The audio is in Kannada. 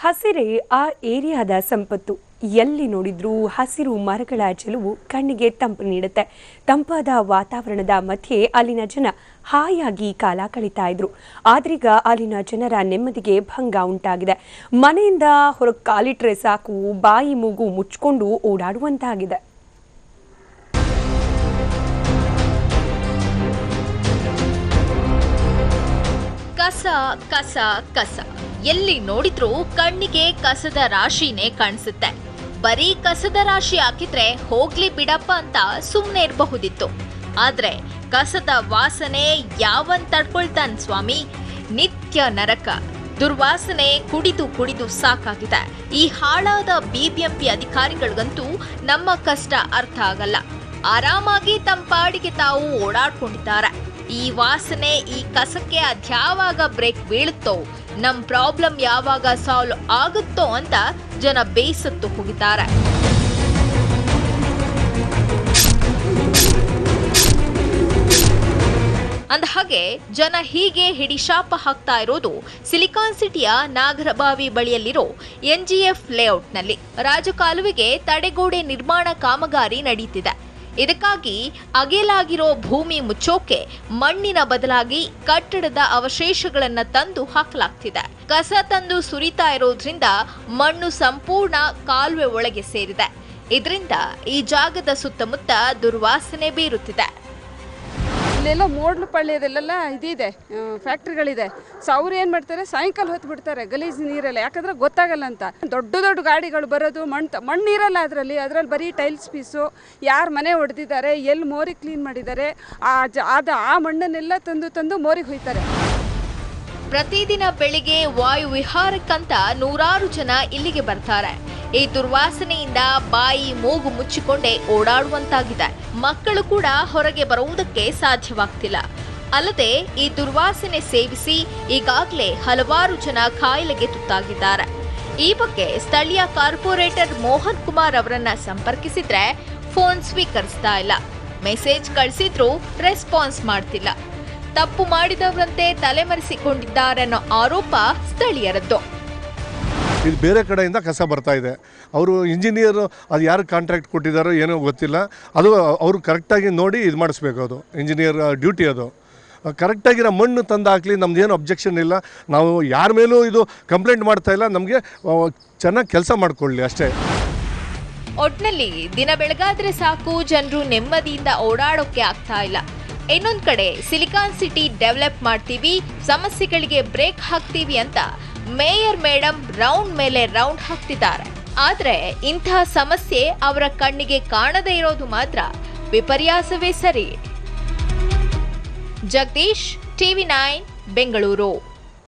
ಹಸಿರೇ ಆ ಏರಿಯಾದ ಸಂಪತ್ತು. ಎಲ್ಲಿ ನೋಡಿದ್ರೂ ಹಸಿರು ಮರಗಳ ಚೆಲುವು ಕಣ್ಣಿಗೆ ತಂಪು ನೀಡುತ್ತೆ. ತಂಪಾದ ವಾತಾವರಣದ ಮಧ್ಯೆ ಅಲ್ಲಿನ ಜನ ಹಾಯಾಗಿ ಕಾಲ ಕಳೀತಾ ಇದ್ರು. ಆದ್ರೀಗ ಅಲ್ಲಿನ ಜನರ ನೆಮ್ಮದಿಗೆ ಭಂಗ ಉಂಟಾಗಿದೆ. ಮನೆಯಿಂದ ಹೊರ ಕಾಲಿಟ್ರೆ ಸಾಕು, ಬಾಯಿ ಮೂಗು ಮುಚ್ಕೊಂಡು ಓಡಾಡುವಂತಾಗಿದೆ. ಕಸ ಕಸ ಕಸ. ಎಲ್ಲಿ ನೋಡಿದ್ರೂ ಕಣ್ಣಿಗೆ ಕಸದ ರಾಶಿನೇ ಕಾಣಿಸುತ್ತೆ. ಬರೀ ಕಸದ ರಾಶಿ ಹಾಕಿದ್ರೆ ಹೋಗ್ಲಿ ಬಿಡಪ್ಪ ಅಂತ ಸುಮ್ಮನೆ ಇರಬಹುದಿತ್ತು. ಆದ್ರೆ ಕಸದ ವಾಸನೆ ಯಾವನ್ ತಡ್ಕೊಳ್ತಾನ್ ಸ್ವಾಮಿ? ನಿತ್ಯ ನರಕ. ದುರ್ವಾಸನೆ ಕುಡಿದು ಕುಡಿದು ಸಾಕಾಗಿದೆ. ಈ ಹಾಳಾದ ಬಿಬಿಎಂಪಿ ಅಧಿಕಾರಿಗಳಿಗಂತೂ ನಮ್ಮ ಕಷ್ಟ ಅರ್ಥ ಆಗಲ್ಲ. ಆರಾಮಾಗಿ ತಮ್ಮ ಪಾಡಿಗೆ ತಾವು ಓಡಾಡ್ಕೊಂಡಿದ್ದಾರೆ. ಈ ವಾಸನೆ, ಈ ಕಸಕ್ಕೆ ಅದ್ಯಾವಾಗ ಬ್ರೇಕ್ ಬೀಳುತ್ತೋ? ನಮ್ಮ ಪ್ರಾಬ್ಲಮ್ ಯಾವಾಗ ಸಾಲ್ವ್ ಆಗುತ್ತೋ ಅಂತ ಜನ ಬೇಸತ್ತು ಹೋಗಿದ್ದಾರೆ. ಅಂದ ಹಾಗೆ, ಜನ ಹೀಗೆ ಹಿಡಿಶಾಪ ಹಾಕ್ತಾ ಇರೋದು ಸಿಲಿಕಾನ್ ಸಿಟಿಯ ನಾಗರಬಾವಿ ಬಳಿಯಲ್ಲಿರೋ ಎನ್ಜಿಎಫ್ ಲೇಔಟ್ನಲ್ಲಿ ರಾಜಕಾಲುವೆಗೆ ತಡೆಗೋಡೆ ನಿರ್ಮಾಣ ಕಾಮಗಾರಿ ನಡೀತಿದೆ. ಇದಕ್ಕಾಗಿ ಅಗೆಲಾಗಿರೋ ಭೂಮಿ ಮುಚ್ಚೋಕೆ ಮಣ್ಣಿನ ಬದಲಾಗಿ ಕಟ್ಟಡದ ಅವಶೇಷಗಳನ್ನು ತಂದು ಹಾಕಲಾಗ್ತಿದೆ. ಕಸ ತಂದು ಸುರಿತಾ ಇರೋದ್ರಿಂದ ಮಣ್ಣು ಸಂಪೂರ್ಣ ಕಾಲುವೆ ಒಳಗೆ ಸೇರಿದೆ. ಇದರಿಂದ ಈ ಜಾಗದ ಸುತ್ತಮುತ್ತ ದುರ್ವಾಸನೆ ಬೀರುತ್ತಿದೆ. ಇಲ್ಲೆಲ್ಲ ಮೋಡ್ಲು ಪಳ್ಳ್ಯದಲ್ಲೆಲ್ಲ ಇದಿದೆ ಫ್ಯಾಕ್ಟ್ರಿಗಳಿದೆ. ಸೊ ಅವ್ರು ಏನು ಮಾಡ್ತಾರೆ? ಸಾಯಂಕಾಲ ಹೊತ್ತು ಬಿಡ್ತಾರೆ ಗಲೀಜು ನೀರೆಲ್ಲ. ಯಾಕಂದ್ರೆ ಗೊತ್ತಾಗಲ್ಲ ಅಂತ. ದೊಡ್ಡ ದೊಡ್ಡ ಗಾಡಿಗಳು ಬರೋದು, ಮಣ್ಣು ತ- ಮಣ್ಣು ಇರಲ್ಲ ಅದರಲ್ಲಿ. ಅದರಲ್ಲಿ ಬರೀ ಟೈಲ್ಸ್ ಪೀಸು ಯಾರು ಮನೆ ಹೊಡೆದಿದ್ದಾರೆ ಎಲ್ಲಿ ಮೋರಿ ಕ್ಲೀನ್ ಮಾಡಿದ್ದಾರೆ, ಆ ಜ ಅದು ಆ ಮಣ್ಣನ್ನೆಲ್ಲ ತಂದು ತಂದು ಮೋರಿಗೆ ಹೊಯ್ತಾರೆ. ಪ್ರತಿದಿನ ಬೆಳಿಗ್ಗೆ ವಾಯು ವಿಹಾರಕ್ಕಂತ ನೂರಾರು ಜನ ಇಲ್ಲಿಗೆ ಬರ್ತಾರೆ. ಈ ದುರ್ವಾಸನೆಯಿಂದ ಬಾಯಿ ಮೂಗು ಮುಚ್ಚಿಕೊಂಡೇ ಓಡಾಡುವಂತಾಗಿದೆ. ಮಕ್ಕಳು ಕೂಡ ಹೊರಗೆ ಬರುವುದಕ್ಕೆ ಸಾಧ್ಯವಾಗ್ತಿಲ್ಲ. ಅಲ್ಲದೆ ಈ ದುರ್ವಾಸನೆ ಸೇವಿಸಿ ಈಗಾಗಲೇ ಹಲವಾರು ಜನ ಕಾಯಿಲೆಗೆ ತುತ್ತಾಗಿದ್ದಾರೆ. ಈ ಬಗ್ಗೆ ಸ್ಥಳೀಯ ಕಾರ್ಪೊರೇಟರ್ ಮೋಹನ್ ಕುಮಾರ್ ಅವರನ್ನ ಸಂಪರ್ಕಿಸಿದ್ರೆ ಫೋನ್ ಸ್ವೀಕರಿಸ್ತಾ ಇಲ್ಲ. ಮೆಸೇಜ್ ಕಳಿಸಿದ್ರೂ ರೆಸ್ಪಾನ್ಸ್ ಮಾಡ್ತಿಲ್ಲ. ತಪ್ಪು ಮಾಡಿದವರಂತೆ ತಲೆಮರೆಸಿಕೊಂಡಿದ್ದಾರೆನ್ನೋ ಆರೋಪ ಸ್ಥಳೀಯರದ್ದು. ಇದು ಬೇರೆ ಕಡೆಯಿಂದ ಕಸ ಬರ್ತಾ ಇದೆ. ಅವರು ಇಂಜಿನಿಯರು ಅದು ಯಾರು ಕಾಂಟ್ರಾಕ್ಟ್ ಕೊಟ್ಟಿದ್ದಾರೋ ಏನೋ ಗೊತ್ತಿಲ್ಲ. ಅದು ಅವರು ಕರೆಕ್ಟಾಗಿ ನೋಡಿ ಇದು ಮಾಡಿಸ್ಬೇಕು ಅದು ಇಂಜಿನಿಯರ್ ಡ್ಯೂಟಿ ಅದು. ಕರೆಕ್ಟಾಗಿರೋ ಮಣ್ಣು ತಂದು ಹಾಕಲಿ ನಮ್ದೇನು ಅಬ್ಜೆಕ್ಷನ್ ಇಲ್ಲ. ನಾವು ಯಾರ ಮೇಲೂ ಇದು ಕಂಪ್ಲೇಂಟ್ ಮಾಡ್ತಾ ಇಲ್ಲ. ನಮಗೆ ಚೆನ್ನಾಗಿ ಕೆಲಸ ಮಾಡಿಕೊಳ್ಳಿ ಅಷ್ಟೇ. ಒಟ್ನಲ್ಲಿ ದಿನ ಬೆಳಗಾದ್ರೆ ಸಾಕು, ಜನರು ನೆಮ್ಮದಿಯಿಂದ ಓಡಾಡೋಕೆ ಆಗ್ತಾ ಇಲ್ಲ. ಇನ್ನೊಂದು ಕಡೆ ಸಿಲಿಕಾನ್ ಸಿಟಿ ಡೆವಲಪ್ ಮಾಡ್ತೀವಿ, ಸಮಸ್ಯೆಗಳಿಗೆ ಬ್ರೇಕ್ ಹಾಕ್ತೀವಿ ಅಂತ ಮೇಯರ್ ಮೇಡಮ್ ರೌಂಡ್ ಮೇಲೆ ರೌಂಡ್ ಹಾಕ್ತಿದ್ದಾರೆ. ಆದ್ರೆ ಇಂಥ ಸಮಸ್ಯೆ ಅವರ ಕಣ್ಣಿಗೆ ಕಾಣದೇ ಇರೋದು ಮಾತ್ರ ವಿಪರ್ಯಾಸವೇ ಸರಿ. Jagadish, TV nine, Bengaluru.